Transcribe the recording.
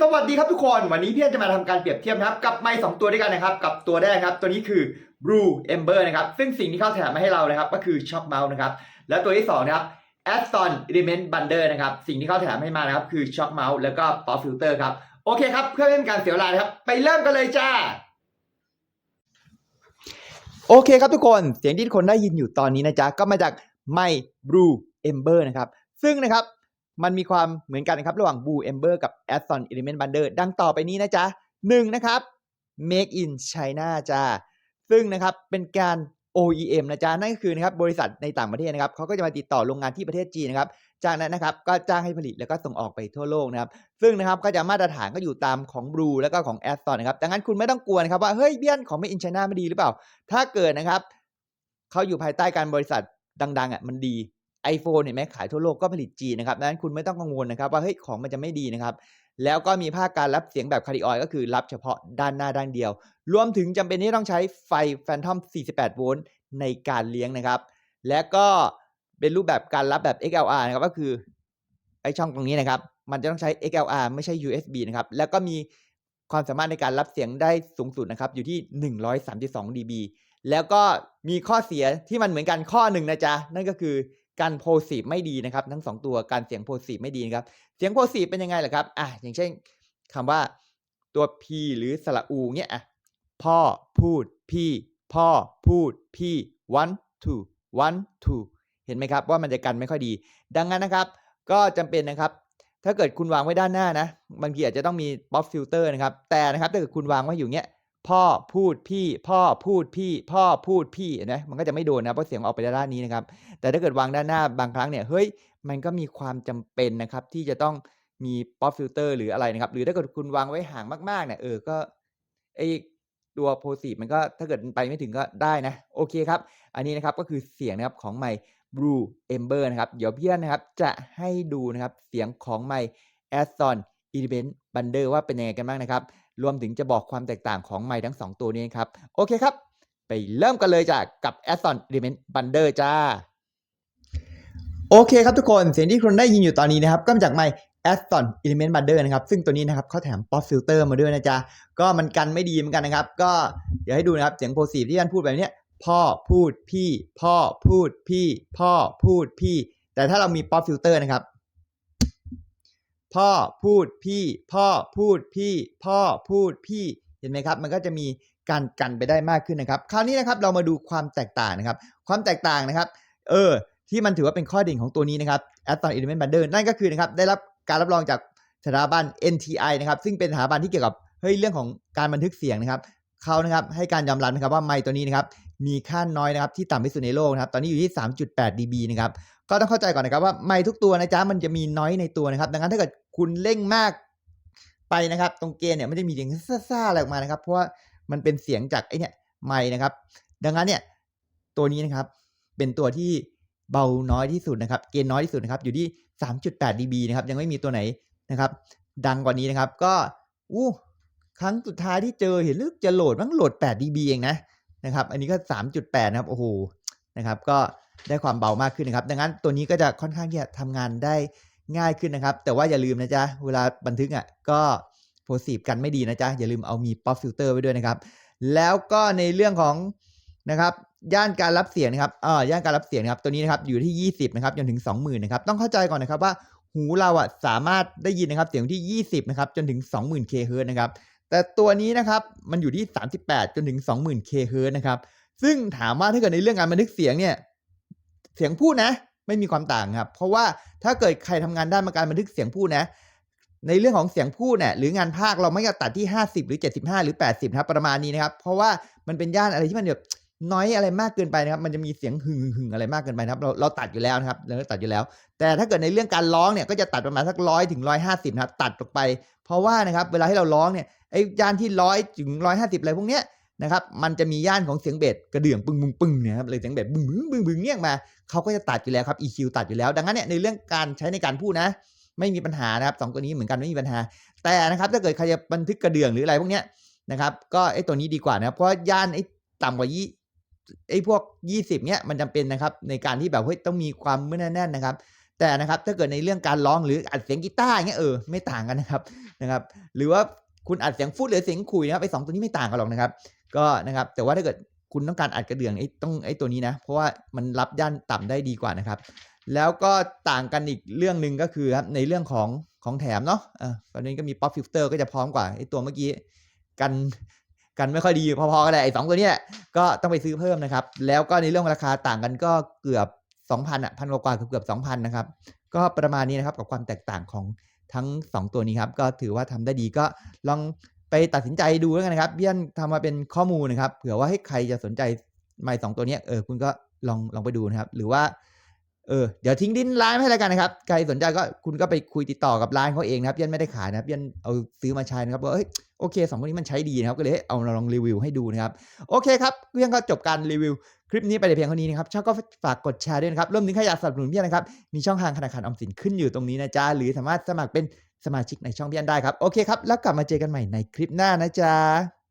สวัสดีครับทุกคน วันนี้พี่เอนจะมาทำการเปรียบเทียบนะครับ กับไม้สองตัวด้วยกันนะครับ กับตัวแรกครับ ตัวนี้คือ Blue Ember นะครับ ซึ่งสิ่งที่เขาแถมมาให้เรานะครับ ก็คือ Shock Mount นะครับ แล้วตัวที่สองนะครับ Aston Element Bundle นะครับ สิ่งที่เขาแถมให้มานะครับ คือ Shock Mount แล้วก็ Pop Filter ครับ โอเคครับ เพื่อไม่เป็นการเสียเวลาครับ ไปเริ่มกันเลยจ้า โอเคครับทุกคน เสียงที่ทุกคนได้ยินอยู่ตอนนี้นะจ๊ะ ก็มาจากไมค์ Blue Ember นะครับ ซึ่งนะครับ มันมีความเหมือนกันนะครับ ระหว่าง Blue Ember กับ Aston Element Bundle ดังต่อไปนี้นะจ๊ะหนึ่งนะครับ Make in China จ้าซึ่งนะครับเป็นการ OEM นะจ๊ะนั่นก็คือนะครับบริษัทในต่างประเทศนะครับเขาก็จะมาติดต่อโรงงานที่ประเทศจีนนะครับจากนั้นนะครับก็จ้างให้ผลิตแล้วก็ส่งออกไปทั่วโลกนะครับซึ่งนะครับก็จะมาตรฐานก็อยู่ตามของ Blue แล้วก็ของ Aston นะครับดังนั้นคุณไม่ต้องกลัวนะครับว่าเฮ้ยเบี้ยนของ Made in China ไม่ดีหรือเปล่า ถ้าเกิดนะครับเขาอยู่ภายใต้การบริษัทดังๆอะมันดี iPhone เห็นไหมขายทั่วโลกก็ผลิตจีนนะครับดังนั้นคุณไม่ต้องกังวลนะครับว่าเฮ้ยของมันจะไม่ดีนะครับแล้วก็มีภาคการรับเสียงแบบคาร์ดิออยก็คือรับเฉพาะด้านหน้าด้านเดียว รวมถึงจำเป็นที่ต้องใช้ไฟ Phantom 48 โวลต์ในการเลี้ยงนะครับ และก็เป็นรูปแบบการรับแบบ XLR นะครับก็คือไอช่องตรงนี้นะครับ มันจะต้องใช้ XLR ไม่ใช่ USB นะครับ แล้วก็มีความสามารถในการรับเสียงได้สูงสุดนะครับ อยู่ที่ 132 dB แล้วก็มีข้อเสียที่มันเหมือนกันข้อหนึ่งนะจ๊ะ นั่นก็คือ การโพสีไม่ดีนะครับ ทั้งสองตัวการเสียงโพสีไม่ดีนะครับเสียงโพสีเป็นยังไงล่ะครับอะอย่างเช่นคำว่าตัว P หรือสระอูเนี่ยอะพ่อพูดพี่พ่อพูดพี่ one two one two เห็นไหมครับว่ามันจะกันไม่ค่อยดี ดังนั้นนะครับ ก็จำเป็นนะครับ ถ้าเกิดคุณวางไว้ด้านหน้านะบางทีอาจจะต้องมี pop filter นะครับ แต่นะครับถ้าเกิดคุณวางไว้อยู่เนี้ย พ่อพูดพี่ พ่อพูดพี่ พ่อพูดพี่นไหมมันก็จะไม่โดนนะเพราะเสียงออกไปด้านนี้นะครับ แต่ถ้าเกิดวางด้านหน้าบางครั้งเนี่ยเฮ้ยมันก็มีความจำเป็นนะครับ ที่จะต้องมี pop filter หรืออะไรนะครับ หรือถ้าเกิดคุณวางไว้ห่างมากๆเนี่ยเออก็ไอตัวโพสีมันก็ถ้าเกิดไปไม่ถึงก็ได้นะ โอเคครับ อันนี้นะครับก็คือเสียงนะครับของไมค์ Blue Ember นะครับ เดี๋ยวเพี่อนนะครับจะให้ดูนะครับเสียงของไมค์ Aston Element Bundle ว่าเป็นยังไงกันบ้างนะครับ รวมถึงจะบอกความแตกต่างของไมค์ทั้ง 2 ตัวนี้ครับ โอเคครับ ไปเริ่มกันเลยจ้ะกับ Aston Element Bundle จ้า โอเคครับทุกคนเสียงที่คุณได้ยินอยู่ตอนนี้นะครับ ก็มาจากไมค์ Aston Element Bundle นะครับ ซึ่งตัวนี้นะครับเขาแถม Pop Filter มาด้วยนะจ๊ะ ก็มันกันไม่ดีเหมือนกันนะครับ ก็เดี๋ยวให้ดูนะครับ เสียงโพสีที่ท่านพูดแบบนี้พ่อพูดพี่ พ่อพูดพี่ พ่อพูดพี่ แต่ถ้าเรามี Pop Filter นะครับ พ่อพูดพี่ พ่อพูดพี่ พ่อพูดพี่ เห็นไหมครับ มันก็จะมีการกันไปได้มากขึ้นนะครับ คราวนี้นะครับเรามาดูความแตกต่างนะครับ ความแตกต่างนะครับ เออ ที่มันถือว่าเป็นข้อเด่นของตัวนี้นะครับ Aston Element Bundle นั่นก็คือนะครับ ได้รับการรับรองจากสถาบัน NTI นะครับ ซึ่งเป็นสถาบันที่เกี่ยวกับ เฮ้ย เรื่องของการบันทึกเสียงนะครับเขานะครับให้การยอมรับนะครับว่าไมค์ตัวนี้นะครับมีค่าน้อยนะครับที่ต่ำที่สุดในโลกนะครับตอนนี้อยู่ที่ 3.8 dB นะครับก็ต้องเข้าใจก่อนนะครับว่าไมค์ทุกตัวนะจ๊ะมันจะมีน้อยในตัวนะครับ ดังนั้นถ้าเกิด คุณเร่งมากไปนะครับ ตรงเกณฑ์เนี่ยไม่ได้มีเสียงซ่าๆอะไรออกมานะครับ เพราะว่ามันเป็นเสียงจากไอเนี่ยไมค์นะครับ ดังนั้นเนี่ยตัวนี้นะครับเป็นตัวที่เบาน้อยที่สุดนะครับ เกณฑ์น้อยที่สุดนะครับ อยู่ที่ 3.8 dB นะครับ ยังไม่มีตัวไหนนะครับ ดังกว่านี้นะครับ ก็อู้ครั้งสุดท้ายที่เจอเห็นลึกจะโหลดมั้งโหลด 8 dB เองนะนะครับ อันนี้ก็ 3.8 นะครับ โอ้โหนะครับ ก็ได้ความเบามากขึ้นนะครับ ดังนั้นตัวนี้ก็จะค่อนข้างที่จะทำงานได้ ง่ายขึ้นนะครับ แต่ว่าอย่าลืมนะจ๊ะ เวลาบันทึกอะก็โพสีกันไม่ดีนะจ๊ะ อย่าลืมเอามี pop filter ไว้ด้วยนะครับ แล้วก็ในเรื่องของนะครับย่านการรับเสียงนะครับอ่าย่านการรับเสียงนะครับ ตัวนี้นะครับอยู่ที่ 20 นะครับจนถึง 20,000นะครับ ต้องเข้าใจก่อนนะครับว่าหูเราอะสามารถได้ยินนะครับเสียงที่ 20 นะครับจนถึง 20,000 kHz นะครับ แต่ตัวนี้นะครับมันอยู่ที่ 38 จนถึง 20,000 kHz นะครับ ซึ่งถามว่าถ้าเกิดในเรื่องการบันทึกเสียงเนี่ย เสียงพูดนะ ไม่มีความต่างครับ เพราะว่าถ้าเกิดใครทำงานด้านการบันทึกเสียงพูดนะ ในเรื่องของเสียงพูดเนี่ยหรืองานภาคเราไม่อยากตัดที่ 50 หรือ 75 หรือ 80ครับประมาณนี้นะครับ เพราะว่ามันเป็นย่านอะไรที่มันแบบน้อยอะไรมากเกินไปนะครับ มันจะมีเสียงหึ่งหึ่งอะไรมากเกินไปนะครับ เราเราตัดอยู่แล้วนะครับเราตัดอยู่แล้ว แต่ถ้าเกิดในเรื่องการร้องเนี่ยก็จะตัดประมาณสักร้อยถึงร้อยห้าสิบนะครับ ตัดออกไป เพราะว่านะครับ เวลาที่เราร้องเนี่ยไอ้ย่านที่ร้อยถึงร้อยห้าสิบอะไรพวกเนี้ย นะครับ มันจะมีย่านของเสียงเบสกระเดื่องปึ้งปึ้งปึ้งเนี่ยครับเลยเสียงเบสบึ้งบึ้งบึ้งบึ้งเนี่ยมาเขาก็จะตัดอยู่แล้วครับ EQ ตัดอยู่แล้ว ดังนั้นเนี่ยในเรื่องการใช้ในการพูดนะ ไม่มีปัญหานะครับสองตัวนี้เหมือนกันไม่มีปัญหา แต่นะครับถ้าเกิดใครจะบันทึกกระเดื่องหรืออะไรพวกเนี้ยนะครับ ก็ไอ้ตัวนี้ดีกว่านะครับเพราะย่านไอ้ต่ำกว่ายี่ไอ้พวก 20เนี้ยมันจำเป็นนะครับในการที่แบบเฮ้ยต้องมีความแน่นๆนะครับแต่นะครับถ้าเกิดในเรื่องการร้องหรืออัดเสียงกีตาร์เงี้ยเออไม่ต่างกันนะครับนะครับ หรือว่าคุณอัดเสียงฟุตหรือเสียงคุยนะครับไอ้สองตัวนี้ไม่ต่างกันหรอกนะครับ ก็นะครับ แต่ว่าถ้าเกิดคุณต้องการอัดกระเดื่องไอ้ต้องไอ้ตัวนี้นะ เพราะว่ามันรับย่านต่ำได้ดีกว่านะครับ แล้วก็ต่างกันอีกเรื่องหนึ่งก็คือครับในเรื่องของของแถมเนาะอ่าตอนนี้ก็มี pop filter ก็จะพร้อมกว่าไอ้ตัวเมื่อกี้กันกันไม่ค่อยดีพอๆกันเลยไอ้สองตัวเนี้ยก็ต้องไปซื้อเพิ่มนะครับ แล้วก็ในเรื่องราคาต่างกันก็เกือบ 2,000อะพันกว่าเกือบเกือบ2,000นะครับก็ประมาณนี้นะครับกับความแตกต่างของทั้ง 2 ตัวนี้ครับ ก็ถือว่าทำได้ดีก็ลอง ไปตัดสินใจดูแล้วกันนะครับเบี้ยนทำมาเป็นข้อมูลนะครับ เผื่อว่าให้ใครจะสนใจไม้สองตัวนี้เออคุณก็ลองลองไปดูนะครับ หรือว่า เออเดี๋ยวทิ้งดินร้านให้แล้วกันนะครับ ใครสนใจก็คุณก็ไปคุยติดต่อกับร้านเขาเองนะครับเบี้ยนไม่ได้ขายนะครับเบี้ยนเอาซื้อมาใช้นะครับว่าเอ้ยโอเคสองคนนี้มันใช้ดีนะครับ ก็เลยเอาลองรีวิวให้ดูนะครับ โอเคครับเบี้ยนก็จบการรีวิว คลิปนี้ไปแต่เพียงเท่านี้นะครับชอบก็ฝากกดแชร์ด้วยนะครับรวมถึงใครอยากสนับสนุนพี่นะครับ มีช่องทางธนาคารออมสินขึ้นอยู่ตรงนี้นะจ๊ะหรือสามารถสมัครเป็นสมาชิกในช่องพี่อันได้ครับโอเคครับแล้วกลับมาเจอกันใหม่ในคลิปหน้านะจ๊ะ